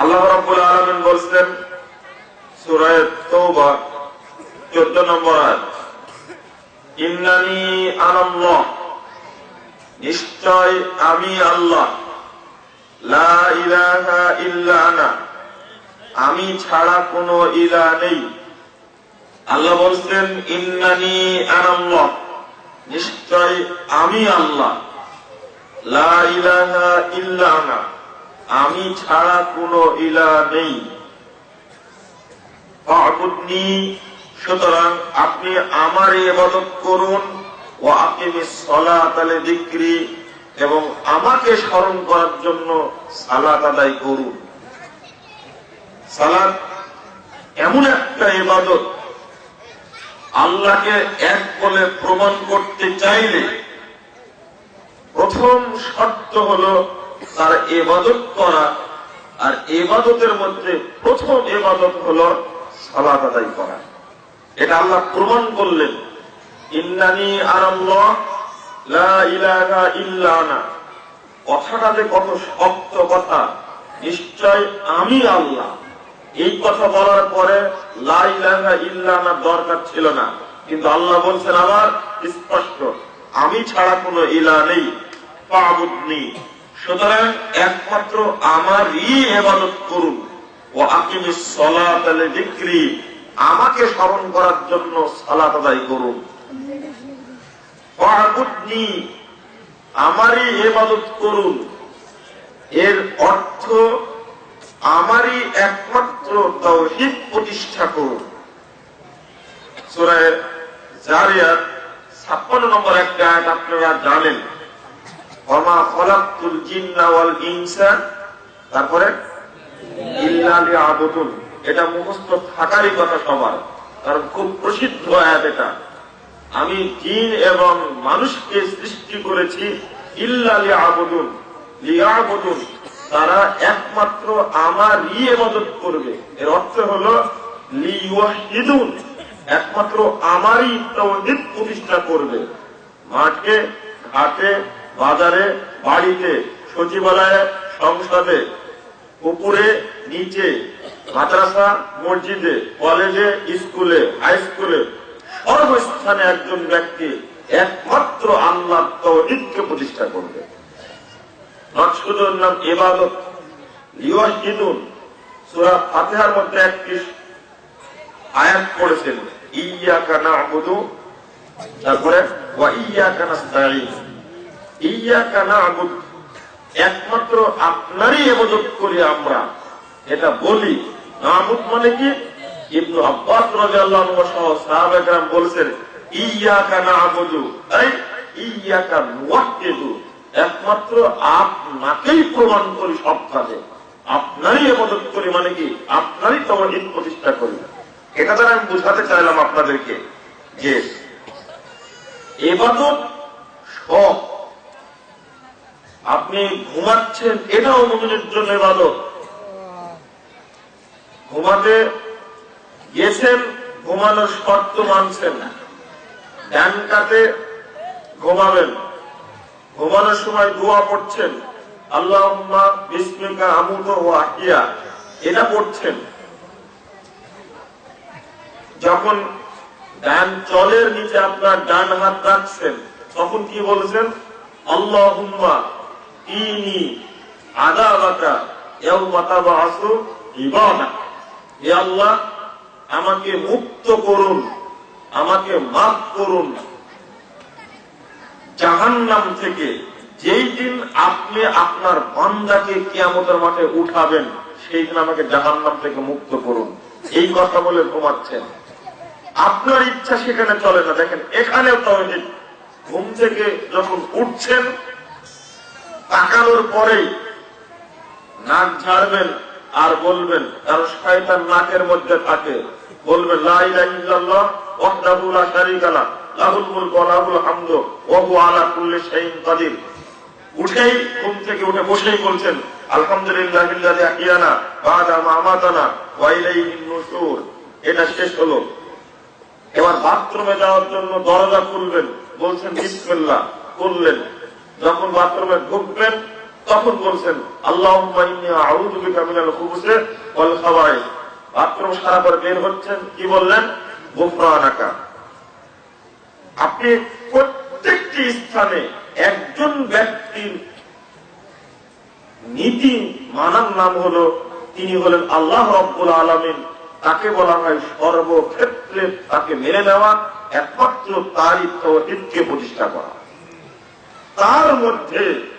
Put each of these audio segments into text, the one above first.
আল্লাহ রাব্বুল আলামিন বলছেন 14 নম্বর আয়াত। ইন্নানি আনাল্লাহ নিশ্চয় আমি আল্লাহ। লা ইলাহা ইল্লা আনা, আমি ছাড়া কোনো ইলা নেই। আল্লাহ বলছেন, ইন্নানি আনাল্লাহ নিশ্চয় আমি আল্লাহ। লা ইলাহা ইল্লা আনা। আমি ছাড়া কোনো ইলা নেই। ফাবুদনি, সুতরাং আপনি আমার ইবাদত করুন ও আকিমিস সালাত আলে যিকরি, এবং আমাকে স্মরণ করার জন্য সালাত আদায় করুন। সালাত এমন একটা ইবাদত, আল্লাহকে এক বলে প্রমাণ করতে চাইলে প্রথম শর্ত হলো তার এবাদত করা। আর এবাদতের মধ্যে প্রথম এবাদত হলো সালাত আদায় করা। এটা আল্লাহ প্রমাণ করলেন। ইন্নানি আরাল্লাহ, লা ইলাহা ইল্লা কথাটা যে কত শক্ত কথা, নিশ্চয় আমি আল্লাহ। এই কথা বলার পরে লা ইলাহা ইল্লা আনা দরকার ছিল না। কিন্তু আল্লাহ বলছেন আবার স্পষ্ট, আমি ছাড়া কোনো ইলা নেই। পাবুদনি সুতরাং একমাত্র আমারই এবাদত করুন। ও আকিমিস সলাত আলে যিকরি, আমাকে স্মরণ করার জন্য সালাত আদায় করুন। আমারই এবাদত করুন। এর অর্থ, আমারই একমাত্র তৌহিদ প্রতিষ্ঠা করুন। সুরায় জারিয়াত ছাপ্পান্ন নম্বর একটা আয়াত আপনারা জানেন। তারপরে এটা মুখস্থ থাকারই কথা সবার, কারণ খুব প্রসিদ্ধ আয়াত এটা। আমি জিন এবং মানুষকে সৃষ্টি করেছি ইল্লা লিয়াবুদুন লিয়াবুদুন। তারা একমাত্র আমারই ইবাদত করবে। এর অর্থ হলো লিওয়াহিদুন একমাত্র আমারই তৌহিদ প্রতিষ্ঠা করবে। মাঠে, ঘাটে বাজারে, বাড়িতে, সচিবালয়ে, সংসদে উপরে নিচে, মাদ্রাসা, মসজিদে, কলেজে, স্কুলে, হাই স্কুলে, সর্বস্থানে একজন ব্যক্তি একমাত্র আল্লাহ তৌহিদকে প্রতিষ্ঠা করবে। নাম ইবাদত। লিওয়াহিদুন সূরা ফাতিহার মধ্যে একটি আয়াত পড়েছেন ইয়াকা না'বুদু তারপরে, ওয়া ইয়াকা একমাত্র আপনারই ইবাদত করি আমরা। এটা বলি। না'বুদ মানে কি? ইবনু আব্বাস আনহু সহ সাহাবায়ে কেরাম বলেছেন, ইয়াকা নুওয়াহিদু একমাত্র আপনাকেই প্রমাণ করি সব কাজে। আপনারই ইবাদত করি মানে কি? আপনারই তৌহিদ প্রতিষ্ঠা করি। এটা দ্বারা আমি বুঝাতে চাইলাম আপনাদেরকে যে এবাদত শখ আপনি ঘুমাচ্ছেন, এটাও মনের জন্য এবাদত ঘুমাতে গেছেন, ঘুমানোর শর্ত মানছেন ডান কাতে ঘুমাবেন। ঘুমানোর সময় দোয়া পড়ছেন। আল্লাহ বিস্মিকা আমুদ ও আহিয়া এটা পড়ছেন। যখন ডান চলের নিচে আপনার ডান হাত রাখছেন, তখন কি বলছেন? আল্লাহ ইনি আদা বাকা এও আসু ইবাদা। হে আল্লাহ, আমাকে মুক্ত করুন, আমাকে মাফ করুন। জাহান্নাম থেকে যেই দিন আপনি আপনার বান্দাকে কিয়ামতের মাঠে উঠাবেন, সেই দিন আমাকে জাহান্নাম থেকে মুক্ত করুন। এই কথা বলে ঘুমাচ্ছেন। আপনার ইচ্ছা সেখানে চলে না। দেখেন, এখানেও তবে ঘুম থেকে যখন উঠছেন তাকানোর পরেই নাক ঝাড়বেন আর বলবেন কারও শয়তান নাকের মধ্যে থাকে। বলবেন এটা শেষ হলো। এবার বাথরুমে যাওয়ার জন্য দরজা খুলবেন, বলছেন, বিসমিল্লাহ। করলেন যখন বাথরুমে ঢুকবেন তখন বলছেন আল্লাহ বাথরুম সারা করে বের হচ্ছেন, কি বললেন? আপনি প্রত্যেকটি স্থানে একজন ব্যক্তির নীতি মানার নাম হলো, তিনি হলেন আল্লাহ রব্বুল আলমিন। তাকে বলা হয় সর্বক্ষেত্রে তাকে মেনে নেওয়া, একমাত্র তারই তৌহিদকে প্রতিষ্ঠা করা। তার মধ্যে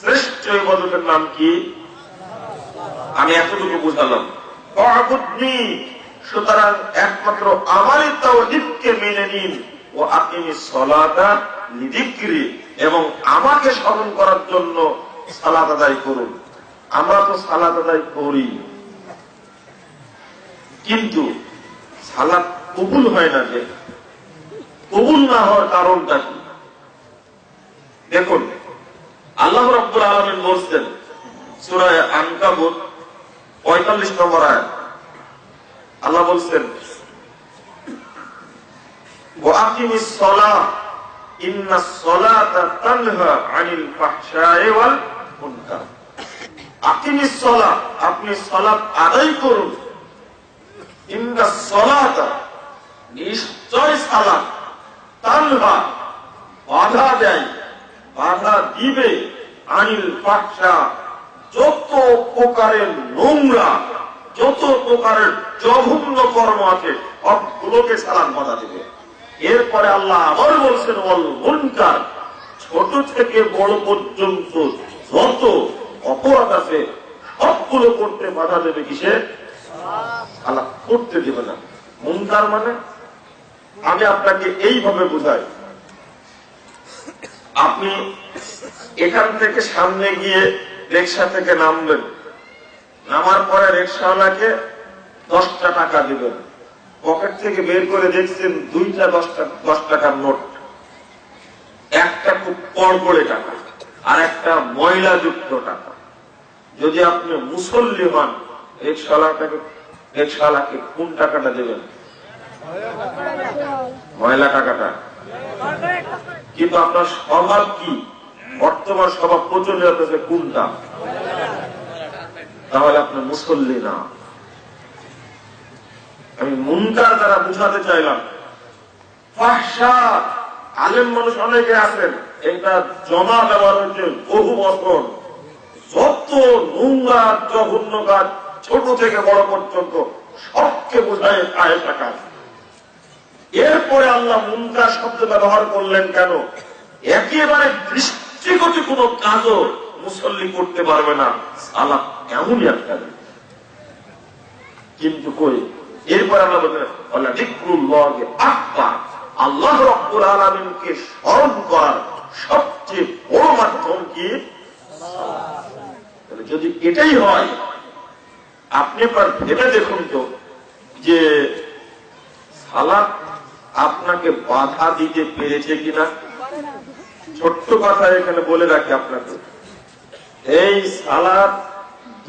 শ্রেষ্ঠ ইবাদতের নাম কি? আমি এতটুকু বুঝালাম। সুতরাং একমাত্র আমারই তৌহিদকে মেনে নিন ও আপনি সলাটা নিদিক্রি এবং আমাকে স্মরণ করার জন্য সালাদ আদায় করুন। আমরা তো সালাদ আদায় করি। কিন্তু সালাদ কবুল হয় না যে, কবুল না হওয়ার কারণটা কি? দেখুন, আল্লাহ রব্বুল আলমিন বলছেন সুরায় আনকাবুত পঁয়তাল্লিশ নম্বর আয় আল্লাহ বলছেন আপনি সলাপ আদায় করুন। নিশ্চয় সালাত, তানহা বাধা দেয়। বাধা দিবে আনিল ফাহশা যত প্রকারের নোংরা, যত প্রকারের জঘন্য কর্ম আছে, সবগুলোকে সালাম বাধা দিবে। এরপরে আল্লাহ আবার বলছেন অল মুনকার ছোট থেকে বড় পর্যন্ত যত অপরাধ আছে, সবগুলো করতে বাধা দেবে কিসে আল্লাহ করতে দেবে না। মুনকার মানে? আমি আপনাকে এইভাবে বুঝাই আপনি এখান থেকে সামনে গিয়ে রিক্সা থেকে নামবেন। নামার পরে রিক্সাওয়ালাকে দশটা টাকা দিবেন। পকেট থেকে বের করে দেখছেন দুইটা দশটা, দশ টাকার নোট। একটা খুব পড়পড়ে টাকা, আর একটা ময়লা যুক্ত টাকা। যদি আপনি মুসল্লি হন রিক্সাওয়ালাটাকে রিক্সাওয়ালাকে কোন টাকাটা দেবেন? ময়লা টাকাটা। কিন্তু আপনার স্বভাব কি? বর্তমান স্বভাব প্রচলিত হতেছে কোনটা তাহলে আপনার মুসল্লি না। আমি মুনকার দ্বারা বুঝাতে চাইলাম। আলেম মানুষ অনেকে আছেন। এটা জমা দেওয়ার হচ্ছে বহু বছর। যত নোংরা, জঘন্য কাজ ছোট থেকে বড় পর্যন্ত সবকে বোঝায় আয়েশা কাজ। এরপরে আল্লাহ মুনকার শব্দ ব্যবহার করলেন কেন? একেবারে দৃষ্টিগত কোন কাজও মুসল্লি করতে পারবে না। আল্লাহ এমনই একটা কিন্তু কই? এরপর আল্লাহ বললেন, আল্লাহ জিক্রুল্লাহকে আকবার। আল্লাহ রব্বুল আলামিনকে স্মরণ করার সবচেয়ে বড় মাধ্যম কি? যদি এটাই হয়, আপনি একবার ভেবে দেখুন তো যে সালাদ আপনাকে বাধা দিতে পেরেছে কিনা? ছোট্ট কথা এখানে বলে রাখি আপনাকে। এই সালাদ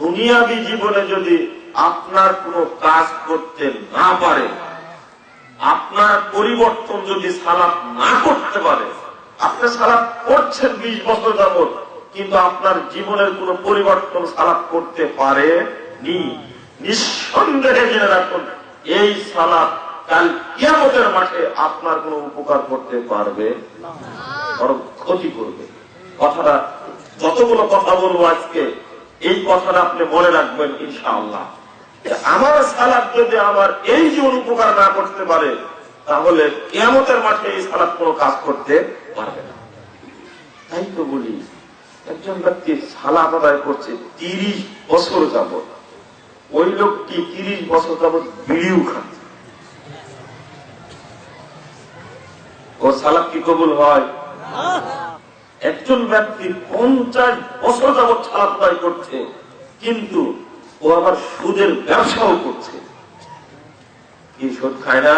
দুনিয়াবি জীবনে যদি আপনার কোনো কাজ করতে না পারে, আপনার পরিবর্তন যদি সালাদ না করতে পারে, আপনি সালাদ করছেন বিশ বছর যাবৎ, কিন্তু আপনার জীবনের কোনো পরিবর্তন সালাদ করতে পারে নি নিঃসন্দেহে জেনে রাখুন, এই সালাদ কাল কিয়ামতের মাঠে আপনার কোনো উপকার করতে পারবে? বরং ক্ষতি করবে। কথাটা, যতগুলো কথা বলব আজকে, এই কথাটা আপনি মনে রাখবেন ইনশাআল্লাহ। আমার সালাদ যদি আমার এই জীবন উপকার না করতে পারে, তাহলে কেমতের মাঠে এই সালাদ কোনো কাজ করতে পারবে না। তাই তো বলি, একজন ব্যক্তি সালাদ আদায় করছে তিরিশ বছর যাবত ওই লোকটি তিরিশ বছর যাবত বিড়িও খাচ্ছে ও সালাদ কি কবুল হয়? একজন ব্যক্তি পঞ্চাশ বছর যাবৎ সালাদ দায় করছে, কিন্তু ও আবার সুদের ব্যবসাও করছে। কি সুদ খায় না?